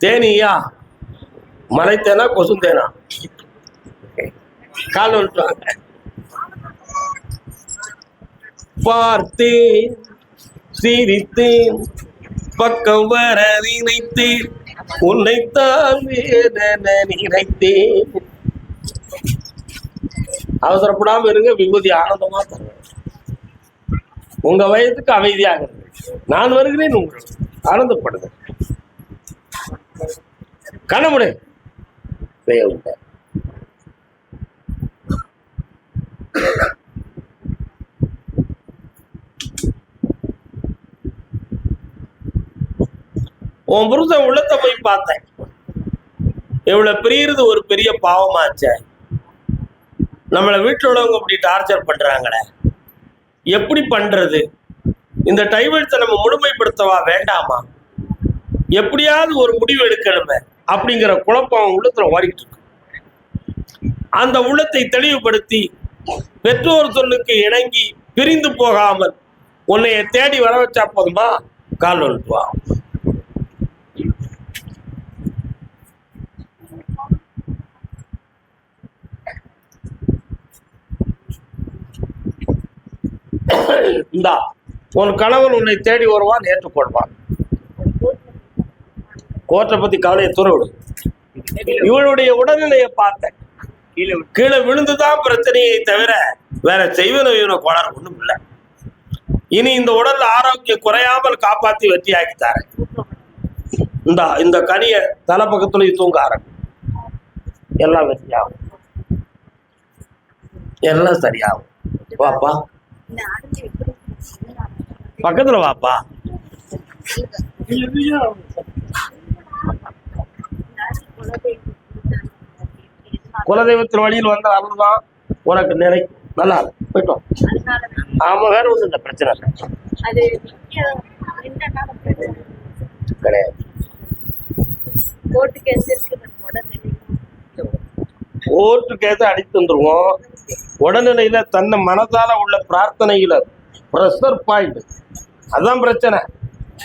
தேனியா? மலை தேனா கொசு தேனா கால் வந்துட்டாங்க பார்த்தேன் சிரித்தேன் பக்கம் வர நினைத்தேன். உன்னைத்தான் வேதன நினைத்தேன். அவசரப்படாம இருங்க விபூதி ஆனந்தமா தருவேன். உங்க வயதுக்கு அமைதியாக நான் வருகிறேன் உங்களுக்கு ஆனந்தப்படுது கண்ணமுடு. பேய உண்ட உன் புருஷன் உள்ளத்தை போய் பார்த்தேன். இவ்வளவு பிரியறது ஒரு பெரிய பாவமாச்சே. நம்மளை வீட்டில் உள்ளவங்க இப்படி டார்ச்சர் பண்றாங்களே. எப்படி பண்றது? இந்த டைவல்ஸை நம்ம முழுமைப்படுத்தவா வேண்டாமா? எப்படியாவது ஒரு முடிவு எடுக்கணுமே. அப்படிங்கிற குழப்பம் அவன் உள்ளத்துல ஓடிக்கிட்டு இருக்கு. அந்த உள்ளத்தை தெளிவுபடுத்தி பெற்றோர் சொல்லுக்கு இணங்கி பிரிந்து போகாமல் உன்னைய தேடி வர வச்சா போதுமா? கால் வந்துட்டு இந்தா உன் கணவன் உன்னை தேடி வருவான் ஏற்றுக்கொள்வான். கோர்ட்டை பத்தி கவலையை துற விடு இவளுடைய உடல்நிலையை பார்த்தேன். கீழே கீழே விழுந்துதான் பிரச்சனையை தவிர வேற செய்வன இவனை கோளாறு ஒண்ணும் இல்லை. இனி இந்த உடல்ல ஆரோக்கியம் குறையாமல் காப்பாத்தி வெற்றியாக்கி தரேன். இந்த இந்த கனிய தலை பக்கத்துலயும் தூங்க ஆரம்பி எல்லாம் வெற்றியாகும். எல்லாம் சரியாகும். வாப்பா. பக்கத்துல வாப்பா. குலதெய்வத்தின் வழியில் வந்த அருள்தான் உனக்கு நிலை. நல்லா இருக்கு. போயிட்டு வா. ஆமா வேற ஒண்ணும் இல்லை பிரச்சனை இல்லை. கிடையாது. கோர்ட்டு கேஸ் அடித்து வந்துருவோம். உடல்நிலையில தன்னை மனதால உள்ள பிரார்த்தனையில ப்ரெஷர் பாயிண்ட் அதான் பிரச்சனை.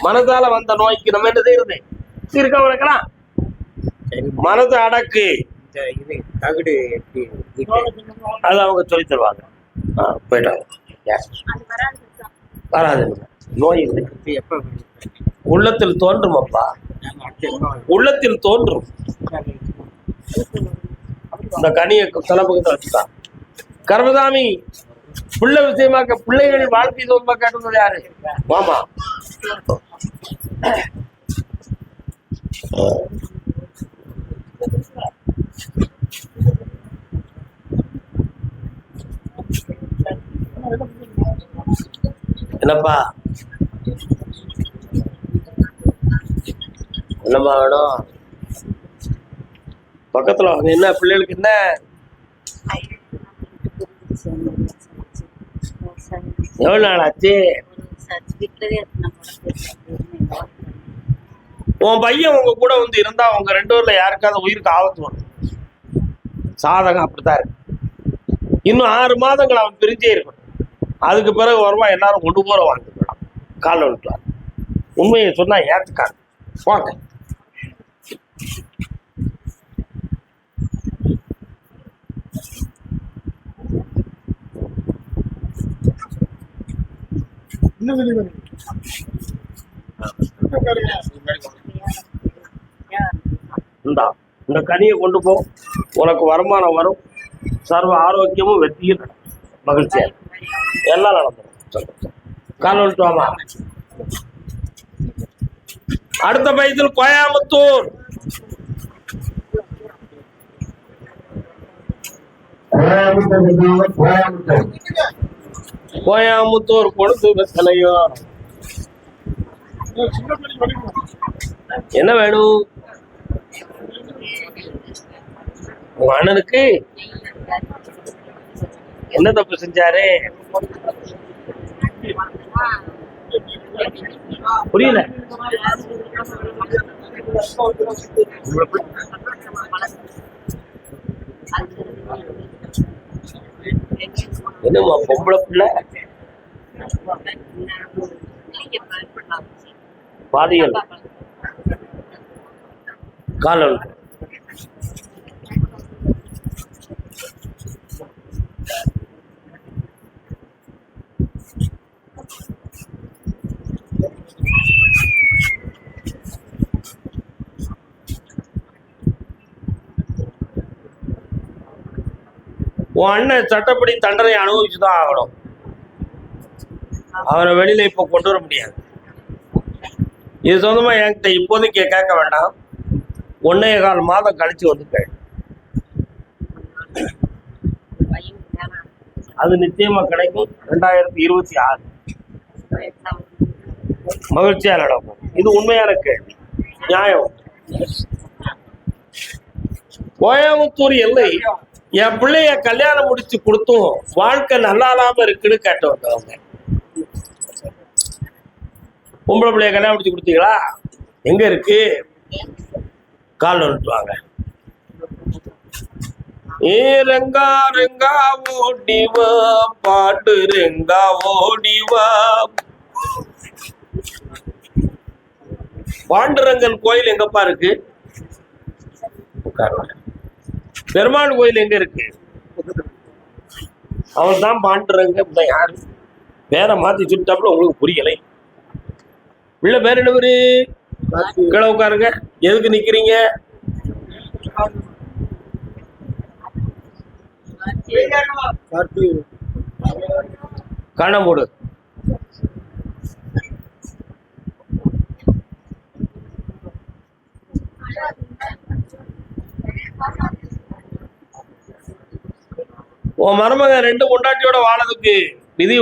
மனதால வந்த நோய்க்கு நம்ம என்ன செய்யறது? இருக்க உனக்கலாம் மனதை அடக்கு. தகுடு அது அவங்க சொல்லி தருவாங்க. போயிட்டாங்க. வராது. நோய் உள்ளத்தில் தோன்றும் அப்பா. உள்ளத்தில் தோன்றும். இந்த கனியை தலைப்பக்கத்தில் வச்சுதான். கர்மதாமி பிள்ளை விஷயமாக்க பிள்ளைகள் வாழ்க்கை சொல்ல கேட்டது யாரு? மாமா. என்னப்பா? என்னம்மா வேணும்? பக்கத்துல என்ன பிள்ளைகளுக்கு என்ன? எவ்வளவு நாள் ஆச்சு? உன் பையன் உங்க கூட வந்து இருந்தா உங்க ரெண்டு பேர்ல யாருக்காவது உயிருக்கு ஆபத்து வரும். சாதகம் அப்படித்தான் இருக்கு. இன்னும் ஆறு மாதங்கள் அவன் பிரிஞ்சே இருக்கணும். அதுக்கு பிறகு வருவா எல்லாரும் கொண்டு போற வாழ்ந்துக்கலாம் கால் விட்டுலாம் உண்மையை சொன்னா ஏத்துக்காங்க போங்க. இந்தா இந்த கனியை கொண்டு போ. உனக்கு வருமானம் வரும். சர்வ ஆரோக்கியமும் வெற்றியும் மகிழ்ச்சியா எல்லாம் நடந்துடும் சந்தோஷம். கால் வந்துட்டு அடுத்த பயத்தில் கோயம்புத்தூர். கோயம்புத்தூர் கொடுத்து வெத்தலையும் என்ன வேணும்? உங்க அண்ணனுக்கு? என்ன தப்பு செஞ்சாரு? புரியல. என்னம்மா பொம்பளை பிள்ளை? பாதிகள் கால் ஒன்று உன் அண்ணன் சட்டப்படி தண்டனை அனுபவிச்சு தான் ஆகணும். அவரை வெளியில இப்ப கொண்டு வர முடியாது. இது சொந்தமா என்கிட்ட இப்போதைக்கு கேட்க வேண்டாம். ஒன்னே கால் மாதம் கழிச்சு வந்து அது நிச்சயமா கிடைக்கும். ரெண்டாயிரத்தி இருபத்தி ஆறு. மகிழ்ச்சியா நடக்கும். இது உண்மையான கேள்வி. நியாயம். கோயம்புத்தூர் எல்லை என் பிள்ளைய கல்யாணம் முடிச்சு கொடுத்தும் வாழ்க்கை நல்லா இல்லாம இருக்குன்னு கேட்டு வந்தவங்க பொம்பளை பிள்ளைய கல்யாணம் முடிச்சு கொடுத்தீங்களா? எங்க இருக்கு? கால் வாங்க ஏ ரெங்கா ரங்கா ஓடிவா பாட்டு ரெங்கா ஓடிவா. பாண்டுரங்கன் கோயில் எங்கப்பா இருக்கு? பெருமாள் கோயில் எங்க இருக்கு? அவர் தான் பாண்டுரங்க இப்ப யாரு? பேரை மாத்தி சுட்டாப்புல உங்களுக்கு புரியலை. உள்ள பேர் என்னவரு? கீழே உட்காருங்க. எதுக்கு நிக்கிறீங்க? கார்த்தி போடு உன் மருமகன் ரெண்டு கொண்டாட்டியோட வாழதுக்கு விதி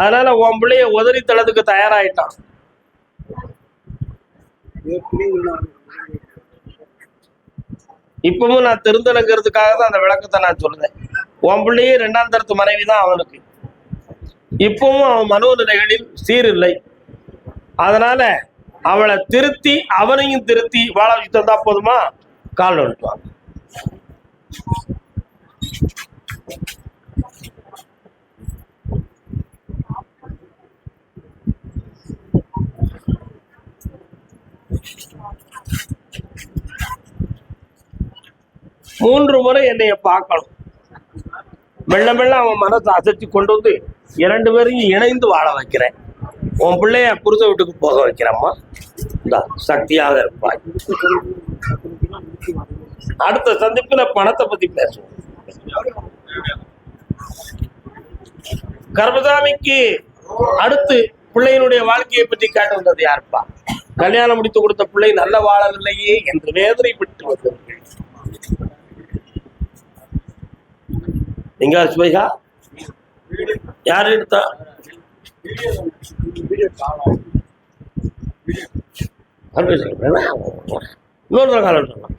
அதனால உன் பிள்ளைய உதறி தள்ளதுக்கு தயாராயிட்டான். இப்பவும் நான் திருந்தணுங்கிறதுக்காக தான் அந்த விளக்கத்தை நான் சொல்லுதேன் உன் பிள்ளையே ரெண்டாம் தரத்து மனைவி தான் அவனுக்கு. இப்பவும் அவன் மனோநிலைகளில் சீரில்லை. அதனால அவளை திருத்தி அவனையும் திருத்தி வாழ வச்சு தந்தா போதுமா? கால் வந்துட்டுவாங்க மூன்று முறை என்னைய பார்க்கணும். மெல்ல மெல்ல அவன் மனசை அசைச்சு கொண்டு வந்து இரண்டு பேரையும் இணைந்து வாழ வைக்கிறேன். உன் பிள்ளைய புருஷ வீட்டுக்கு போக வைக்கிறம்மா. இந்த சக்தியாக இருப்பாய். அடுத்த சந்திப்புல பணத்தை பத்தி பேசுவோம். கர்மசாமிக்கு அடுத்து பிள்ளையினுடைய வாழ்க்கையை பற்றி கேட்டு வந்தது யாருப்பா? கல்யாணம் முடித்து கொடுத்த பிள்ளை நல்ல வாழவில்லையே என்று வேதனைப்பட்டு வந்தவர்கள். நீங்க சுபைகா யார் எடுத்தா? இன்னொரு காலம் சொல்லலாம்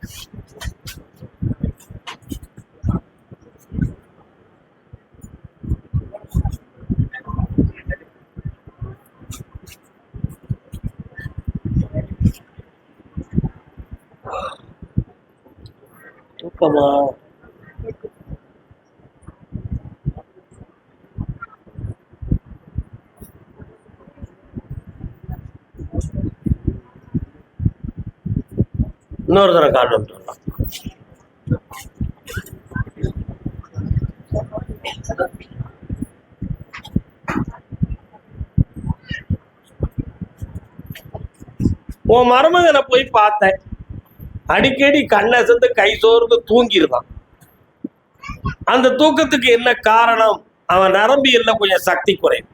தூக்கமா இன்னொரு தடவை கால் சொல்லலாம் உன் மருமகனை போய் பார்த்தேன். அடிக்கடி கண்ணை சேர்ந்து கை சோர்ந்து தூங்கிடுவான் அந்த தூக்கத்துக்கு என்ன காரணம்? அவன் நரம்பியல்ல கொஞ்சம் சக்தி குறையும்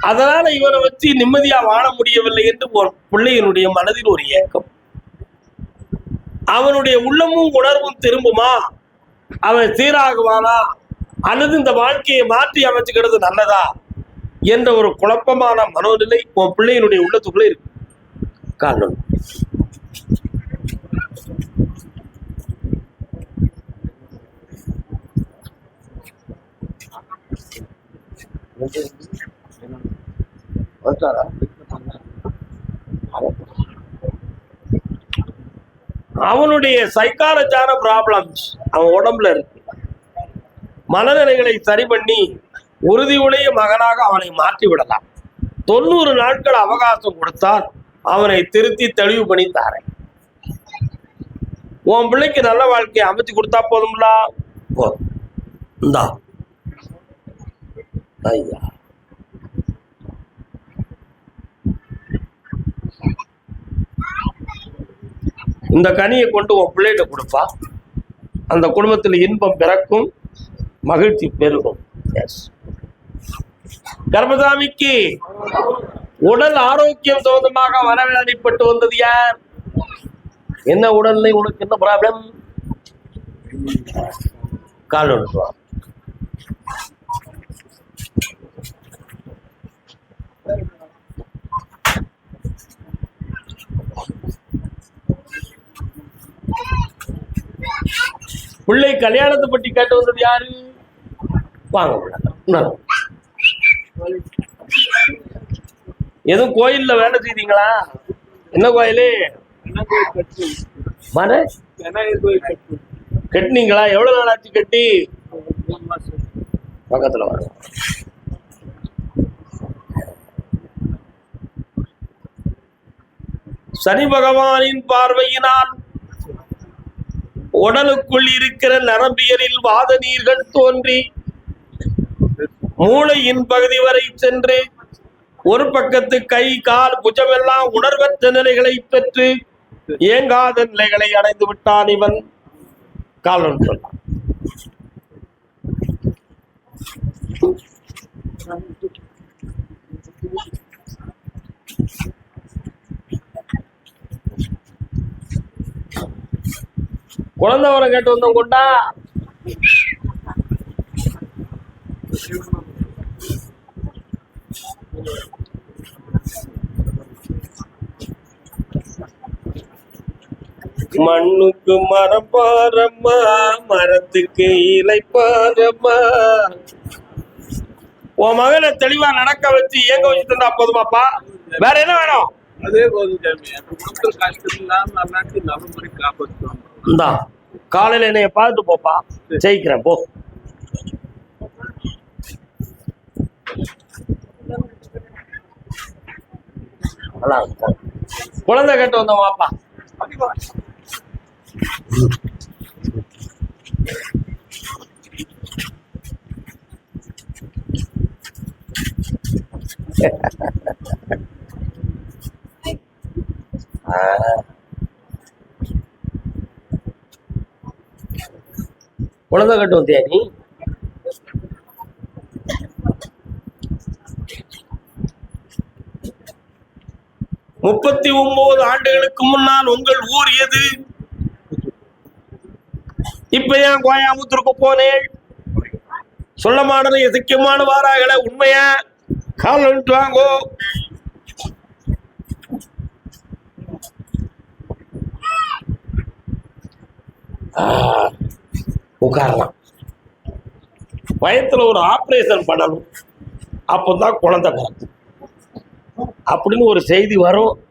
அதனால இவனை வச்சு நிம்மதியா வாழ முடியவில்லை என்று ஒரு பிள்ளையினுடைய மனதில் ஒரு ஏக்கம். அவனுடைய உள்ளமும் உணர்வும் திரும்புமா? அவன் சீராகுவானா? அல்லது இந்த வாழ்க்கையை மாற்றி அமைச்சுக்கிறது நல்லதா? என்ற ஒரு குழப்பமான மனோநிலை உன் பிள்ளையினுடைய உள்ளத்துக்குள்ளே இருக்கு. காரணம். அவனுடைய சைக்காலஜான ப்ராப்ளம்ஸ் அவன் உடம்புல இருக்கு. மனநிலைகளை சரி பண்ணி உறுதியுடைய மகனாக அவனை மாற்றி விடலாம். தொண்ணூறு நாட்கள் அவகாசம் கொடுத்தால் அவனை திருத்தி தெளிவு பண்ணி தாரேன். உன் பிள்ளைக்கு நல்ல வாழ்க்கையை அமைச்சு கொடுத்தா போதும்ல? போதும். இந்தா. ஐயா. இந்த கனியை கொண்டு உன் பிள்ளைகிட்ட கொடுப்பா. அந்த குடும்பத்தில் இன்பம் பிறக்கும் மகிழ்ச்சி பெருகும். எஸ் கர்மசாமிக்கு உடல் ஆரோக்கியம் சம்பந்தமாக வரவேற்பட்டு வந்தது யார்? என்ன உடல்ல உனக்கு என்ன ப்ராப்ளம் கால் ஒன்று பிள்ளை கல்யாணத்தை பற்றி கேட்டு வந்தது யாரு? வாங்க எதுவும் கோயில்ல வேலை செய்தீங்களா? என்ன கோயிலு? கட்டு கட்டினீங்களா? எவ்வளவு நாள் ஆச்சு கட்டி? பக்கத்துல வரும் சனி பகவானின் பார்வையினால் உடலுக்குள் இருக்கிற நரம்பியலில் வாத நீர்கள் தோன்றி மூளையின் பகுதி வரை சென்று ஒரு பக்கத்து கை கால் புஜமெல்லாம் உணர்வற்ற நிலைகளை பெற்று இயங்காத நிலைகளை அடைந்து விட்டான் இவன். காலன் சொன்னான் குழந்தை வரம் கேட்டு வந்தோம் கொண்டா. மண்ணுக்கு மரப்பாரம்மா மரத்துக்கு இலை பாரம்மா உன் மகனை தெளிவா நடக்க வச்சு இயங்க வச்சு தந்தா போதுமாப்பா. வேற என்ன வேணும்? அதே போதும் சாமி அந்த கஷ்டம் இல்லாம நல்லாட்டி நலமுறை இந்தா காலையில என்னைய பார்த்து போப்பா. ஜெயிக்கிறேன் போ. குழந்தை கேட்டு வந்தோம் வாப்பா. Yeah. குழந்தை கட்டு வந்தியா நீ? முப்பத்தி ஒன்பது ஆண்டுகளுக்கு முன்னால் உங்கள் ஊர் எது? இப்ப ஏன் கோயாமுத்தூருக்கு போனேன்? சொல்ல மாடல வாராகல உண்மையா? கால் வாங்கோ உட்காரலாம். வயத்தில் ஒரு ஆபரேஷன் பண்ணணும். அப்பதான் குழந்தை பிறக்கும். அப்படின்னு ஒரு செய்தி வரும்.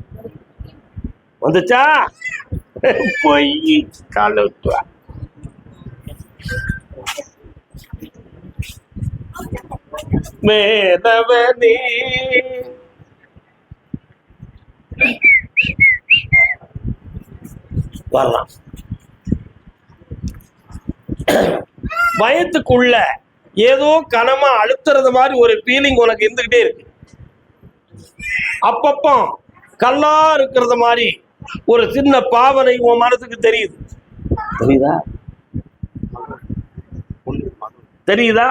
வந்துச்சா? போய் கால மேலவனே. வரலாம். வயத்துக்குள்ள ஏதோ கனமா அழுத்துறது மாதிரி ஒரு ஃபீலிங் உனக்கு இருந்துகிட்டே இருக்கு. அப்பப்போ கல்லா இருக்கிறது மாதிரி ஒரு சின்ன பாவனை உன் மனசுக்கு தெரியுது. தெரியுதா? தெரியுதா?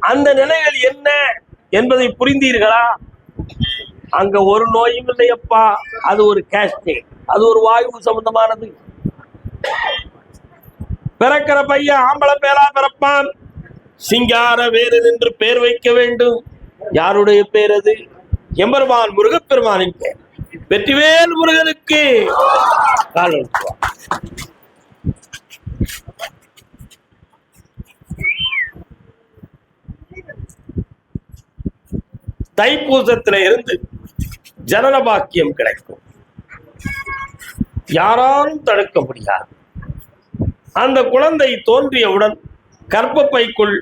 அந்த நிலைகள் என்ன என்பதை புரிந்தீர்களா? அங்க ஒரு நோயும் இல்லையப்பா. அது ஒரு கேஸ்டிங் அது ஒரு வாயு சம்பந்தமானது. பிறக்கிற பையன் ஆம்பளை பேரா பிறப்பான். சிங்கார வேறு என்று பேர் வைக்க வேண்டும். யாருடைய பேர் அது? எம்பெருமான் முருகப்பெருமானின் பேர். வெற்றிவேல் முருகனுக்கு. கால் தைப்பூசத்துல இருந்து ஜனன பாக்கியம் கிடைக்கும். யாராலும் தடுக்க முடியாது. அந்த குழந்தை தோன்றியவுடன் கர்ப்பப்பைக்குள்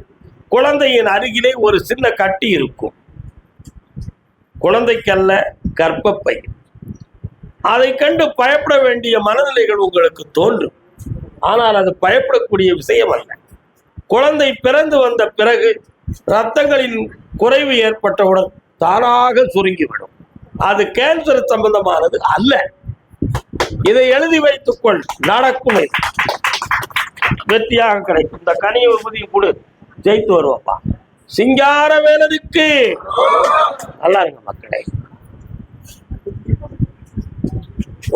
குழந்தையின் அருகிலே ஒரு சின்ன கட்டி இருக்கும். குழந்தைக்கல்ல கர்ப்பப்பை. அதை கண்டு பயப்பட வேண்டிய மனநிலைகள் உங்களுக்கு தோன்றும். ஆனால் அது பயப்படக்கூடிய விஷயம் அல்ல. குழந்தை பிறந்து வந்த பிறகு இரத்தங்களின் குறைவு ஏற்பட்டவுடன் தானாக சுருங்கிவிடும். அது கேன்சர் சம்பந்தமானது அல்ல. இதை எழுதி வைத்துக்கொள் நடக்கும். வெற்றியாக கிடைக்கும். இந்த கனியை உறுதியை கொடு. ஜெயித்து வருவப்பா சிங்கார வேலனுக்கு நல்லா இருங்க மக்களே.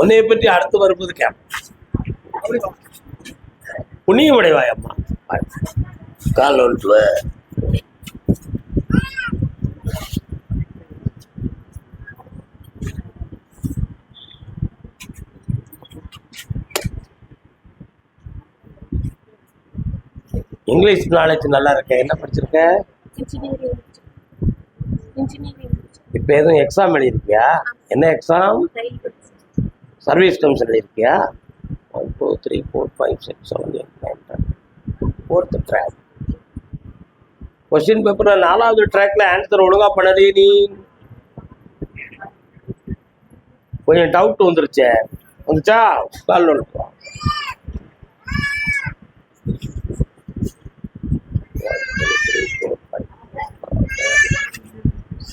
உன்னைய பற்றி அடுத்து வரும்போது கேம் புண்ணியம் அடைவாய் அம்மா கால் ஒன்று இங்கிலீஷ் நாலேஜ் நல்லா இருக்க. என்ன படிச்சிருக்க? இன்ஜினியரிங் இன்ஜினியரிங் இப்போ எதுவும் எக்ஸாம் எழுதியிருக்கியா? என்ன exam service commission எழுதியிருக்கியா? One two three four five six seven eight nine ten fourth track question பேப்பரில் நாலாவது ட்ராக்ல ஆன்சர் ஒழுங்கா பண்ணதே நீ. கொஞ்சம் டவுட் வந்துருச்சே. வந்துச்சா? கால் நோட்டு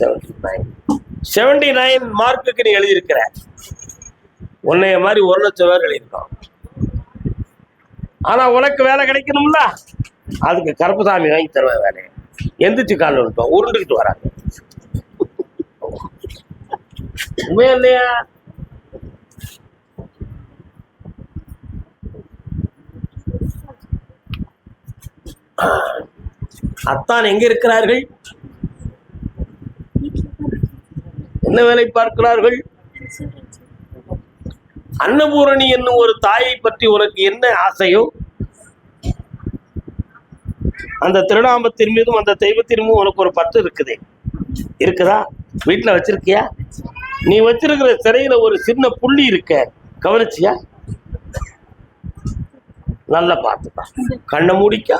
செவன்டி நைன் நைன் மார்க்குக்கு நீ எழுதியிருக்கிற. உன்னைய மாதிரி ஒரு லட்சம் பேர் எழுதியிருக்கோம். ஆனா உனக்கு வேலை கிடைக்கணும்ல? அதுக்கு கருப்பசாமி வாங்கி தருவேன் வேலையை. எந்திரிச்சு கால் விட்டோம் உருண்டுக்கிட்டு வராங்க. உண்மையா இல்லையா? அத்தான் எங்க இருக்கிறார்கள்? என்ன வேலை பார்க்கிறார்கள்? அன்னபூரணி என்னும் ஒரு தாயை பற்றி உனக்கு என்ன ஆசையோ? அந்த திருநாமத்தின் மீதும் அந்த தெய்வத்தின் மீதும் உனக்கு ஒரு பற்று இருக்குது. இருக்குதா? வீட்டுல வச்சிருக்கியா? நீ வச்சிருக்கிற சிறையில ஒரு சின்ன புள்ளி இருக்க. கவனிச்சியா? நல்லா பார்த்துக்கா. கண்ணை மூடிக்கா.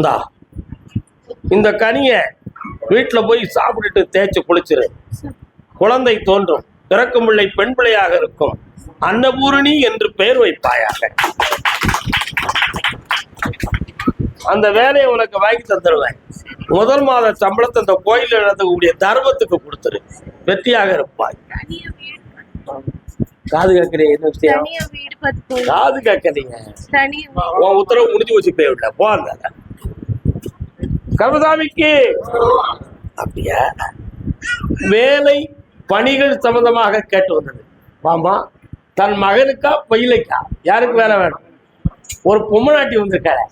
இந்தா இந்த கனிய வீட்டுல போய் சாப்பிட்டுட்டு தேய்ச்சு குளிச்சிரு. குழந்தை தோன்றும். பிறக்கும் பிள்ளை பெண் பிள்ளையாக இருக்கும். அன்னபூரணி என்று பெயர் வைப்பாயாக. அந்த வேலையை உனக்கு வாங்கி தந்துடுவேன் முதல் மாத சம்பளத்தை அந்த கோயில் நடத்தக்கூடிய தர்மத்துக்கு கொடுத்துரு. வெற்றியாக இருப்பாய். காது கேட்கறீங்க போய் காது கேட்கறீங்க. உன் உத்தரவு முடிஞ்சு வச்சு போய்விட போங்க கருமசாமிக்கு அப்படியா? வேலை பணிகள் சம்பந்தமாக கேட்டு வந்தது. மாமா தன் மகனுக்கா பையலுக்கா? யாருக்கு வேலை வேணும்? ஒரு பொம்மநாட்டி வந்திருக்காரு.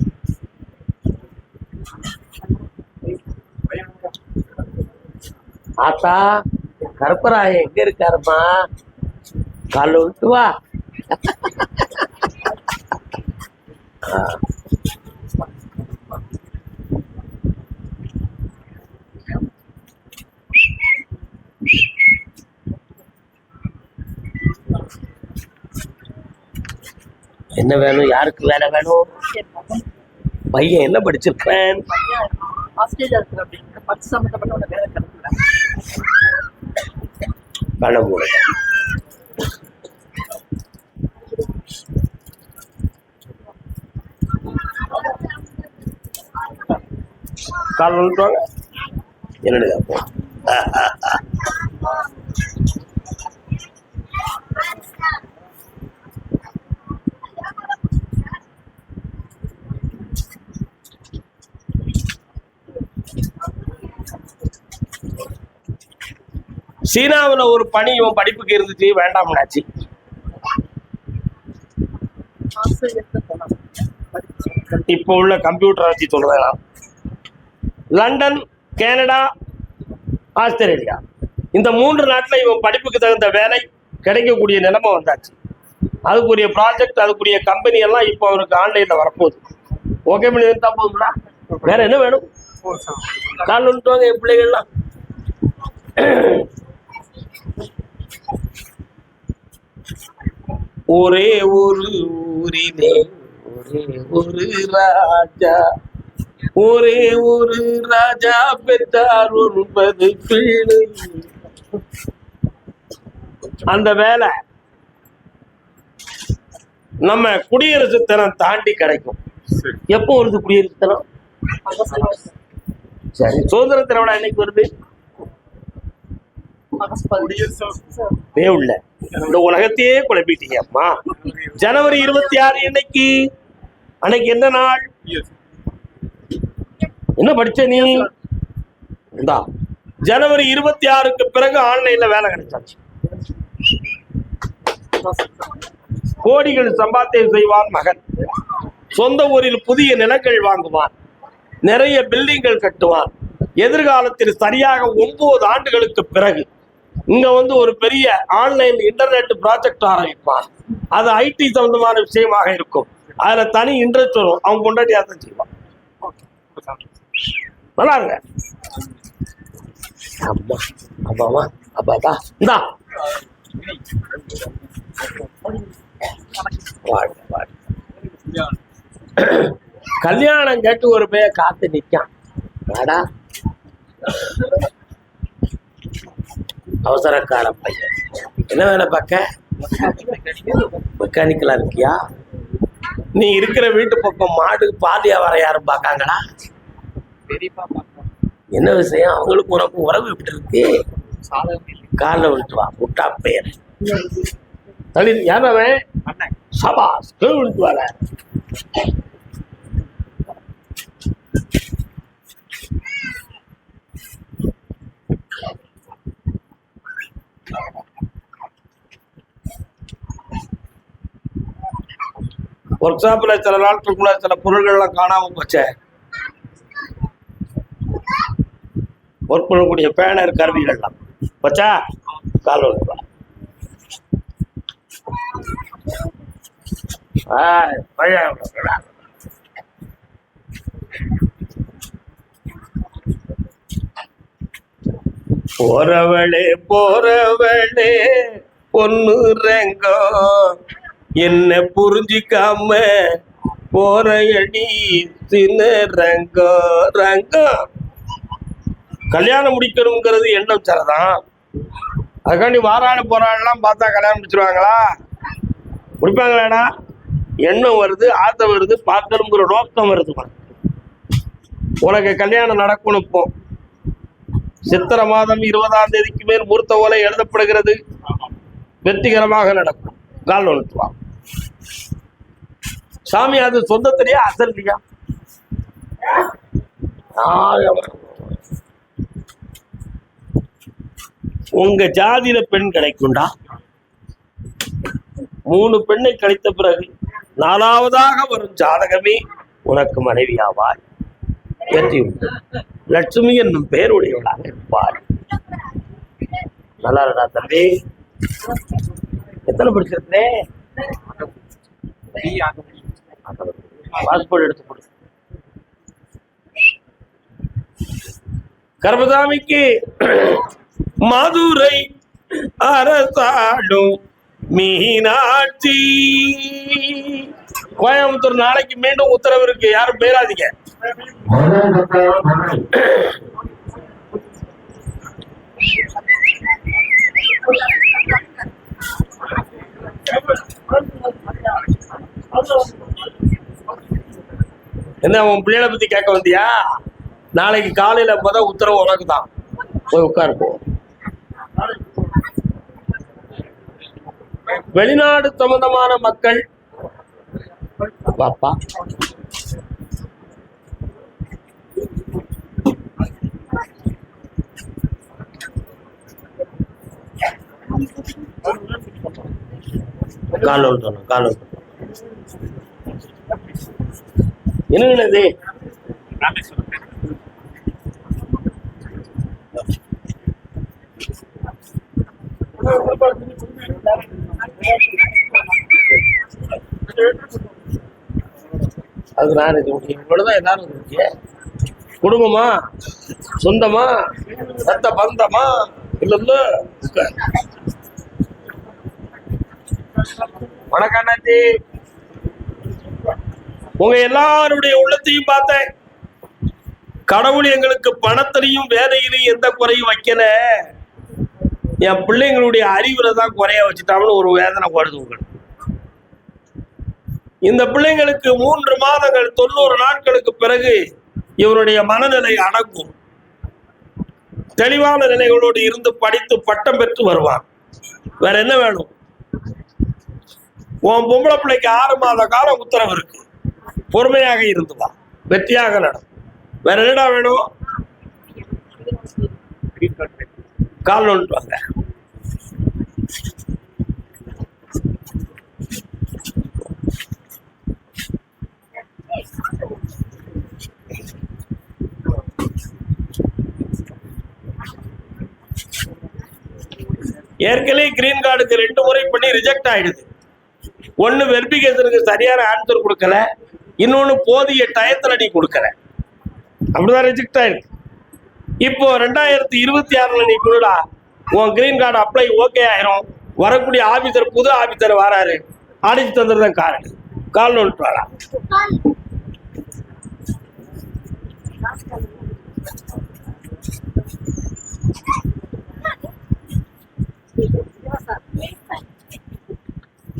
ஆத்தா கருப்பராய எங்க இருக்காருமா கால விட்டு வா. என்ன வேணும்? யாருக்கு வேலை வேணும்? பையன் என்ன படிச்சிருக்கேன் பணம் இருக்கிற கால் வந்துட்டு என்னடா போ சீனாவுல ஒரு பணி இவன் படிப்புக்கு இருந்துச்சு வேண்டாம்னாச்சு இப்போ உள்ள கம்ப்யூட்டரை வச்சு சொல்றேன். London Canada Australia. இந்த மூன்று நாட்டில் இவன் படிப்புக்கு தகுந்த வேலை கிடைக்கக்கூடிய நிலைமை வந்தாச்சு. அதுக்குரிய ப்ராஜெக்ட் அதுக்குரிய கம்பெனி எல்லாம் இப்போ அவனுக்கு ஆன்லைனில் வரப்போகுது. ஓகே பண்ணி இருந்தா போதுங்களா வேற என்ன வேணும்? கால் வந்துட்டு என் பிள்ளைகள்லாம். ஒரே ஒரு ஊரிலே ஒரே ஒரு ராஜா. ஒரே ஒரு ராஜா பெற்றார் ஒன்பது அந்த வேலை நம்ம குடியரசு தினம் தாண்டி கிடைக்கும். எப்போ வருது குடியரசு தினம்? சரி சுதந்திர திருவிழா என்னைக்கு வருது ஆகஸ்ட் பதினஞ்சு. குடியரசு சார், உள்ள. இந்த உலகத்தையே குழப்பிட்டீங்க அம்மா. ஜனவரி இருபத்தி ஆறு இன்னைக்கு அன்னைக்கு என்ன நாள்? என்ன படிச்ச நீ? இந்தா. ஜனவரி இருபத்தி ஆறுக்கு பிறகு ஆன்லைன்ல வேலை கிடைச்சாச்சு. கோடிகள் சம்பாத்தியம் செய்வான் மகன். சொந்த ஊரில் புதிய நிலங்கள் வாங்குவான். நிறைய பில்டிங்கள் கட்டுவான். எதிர்காலத்தில் சரியாக ஒன்பது ஆண்டுகளுக்கு பிறகு இங்க வந்து ஒரு பெரிய ஆன்லைன் இன்டர்நெட் ப்ராஜெக்ட் ஆரம்பிப்பான். அது ஐடி சம்பந்தமான விஷயமாக இருக்கும். அதுல தனி இன்ட்ரெஸ்ட் வரும். அவங்க கொண்டாடி அதை செய்வான். நல்லா இருங்க. அம்மா அப்பாமா அப்பாப்பா இந்தா. கல்யாணம் கேட்டு ஒரு பைய காத்து நிக்கான். வாடா. அவசரக்கார பையன். என்ன வேலை பார்க்க? மெக்கானிக்கலா இருக்கியா? நீ இருக்கிற வீட்டு பக்கம் மாடு பாதியா வர யாரும் பார்க்காங்களா? என்ன விஷயம்? அவங்களுக்கு உனக்கு உறவு எப்படி இருக்கு? காலில் விழுத்து வா முட்டா பெயர். தள்ளி யார் அவன்? சபாஸ். விழுத்து வர ஒர்க் ஷாப்பில் சில நாட்களுக்கு முன்னாடி சில பொருள்கள்லாம் காணாமல் போச்சே. ஒர்க் பண்ணக்கூடிய பேனர் கருவிகள்லாம். போச்சா? கால் விழுத்து போறவளே போறவளே பொண்ணு ரங்கம் என்ன புரிஞ்சிக்காம போறையடி சின்ன ரங்கம் ரங்கம் கல்யாணம் முடிக்கணுங்கிறது எண்ணம் சரதான் அதுக்காண்டி வாராடு போராடலாம் பார்த்தா கல்யாணம் முடிச்சிருவாங்களா? முடிப்பாங்களாடா? எண்ணம் வருது ஆத்த வருது பார்க்கணுங்கிற நோக்கம் வருது உனக்கு. கல்யாணம் நடக்கணும் இப்போ. சித்திரை மாதம் இருபதாம் தேதிக்கு மேல் மூர்த்த ஓலை எழுதப்படுகிறது. வெற்றிகரமாக நடக்கும். கால் ஒழுத்துவா சாமி அது சொந்தத்திலேயே அசல் இல்லையா உங்க ஜாதியில பெண் கிடைக்கும்டா. மூணு பெண்ணை கிடைத்த பிறகு நாலாவதாக வரும் ஜாதகமே உனக்கு மனைவியாவாய். வெற்றி லட்சுமி என்னும் பெயருடையவளாக இருப்பார் நல்லா தம்பி. எத்தனை படிச்சிருக்கே பாஸ்போர்ட் எடுத்து கொடு. கர்மசாமிக்கு மதுரை அரசாடும் மீனாட்சி. கோயம்புத்தூர் நாளைக்கு மீண்டும் உத்தரவு இருக்கு. யாரும் பேராதீங்க. என்ன உன் பிள்ளைகளை பத்தி கேட்க வந்தியா? நாளைக்கு காலையில முத உத்தரவு உனக்கு தான் போய் உட்காருப்போம் வெளிநாடு சம்பந்தமான மக்கள். பாப்பா கால் விட்டணும் கால் அவுட் என்னது? அது நான் இது இவ்வளவுதான் எல்லாரும் இருக்கு குடும்பமா? சொந்தமா? ரத்த பந்தமா? இல்ல இல்ல. வணக்கம் அண்ணாச்சி. உங்க எல்லாருடைய உள்ளத்தையும் பார்த்தேன். கடவுள் எங்களுக்கு பணத்திலையும் வேலையிலையும் எந்த குறையும் வைக்கல. என் பிள்ளைங்களுடைய அறிவுல தான் குறைய வச்சுட்டாங்கன்னு ஒரு வேதனை வருது உங்களுக்கு. இந்த பிள்ளைங்களுக்கு மூன்று மாதங்கள் தொண்ணூறு நாட்களுக்கு பிறகு இவருடைய மனநிலை அடங்கும். தெளிவான நிலைகளோடு இருந்து படித்து பட்டம் பெற்று வருவார். வேற என்ன வேணும்? உன் பொம்பளை பிள்ளைக்கு ஆறு மாத காலம் உத்தரவு இருக்கு. பொறுமையாக இருந்துவா வெற்றியாக நடும் வேற என்னடா வேணும்? கால் நோண்டுவாங்க ஏற்கனவே கிரீன் கார்டுக்கு ரெண்டு முறை பண்ணி ரிஜெக்ட் ஆயிடுது. ஒன்னு வெரிஃபிகேஷனுக்கு சரியான ஆன்சர் கொடுக்கல இன்னொன்னு போதிய டயத்துல நீ கொடுக்கல. அப்படிதான் ரிஜெக்ட் ஆயிருக்கு. இப்போ ரெண்டாயிரத்தி இருபத்தி ஆறுல நீ கொடுடா உன் கிரீன் கார்டு அப்ளை ஓகே ஆயிரும். வரக்கூடிய ஆபீசர் புது ஆபீசர் வராரு. அடிச்சு தந்துருதான் கார்டு கால் நோட்டு வாடா.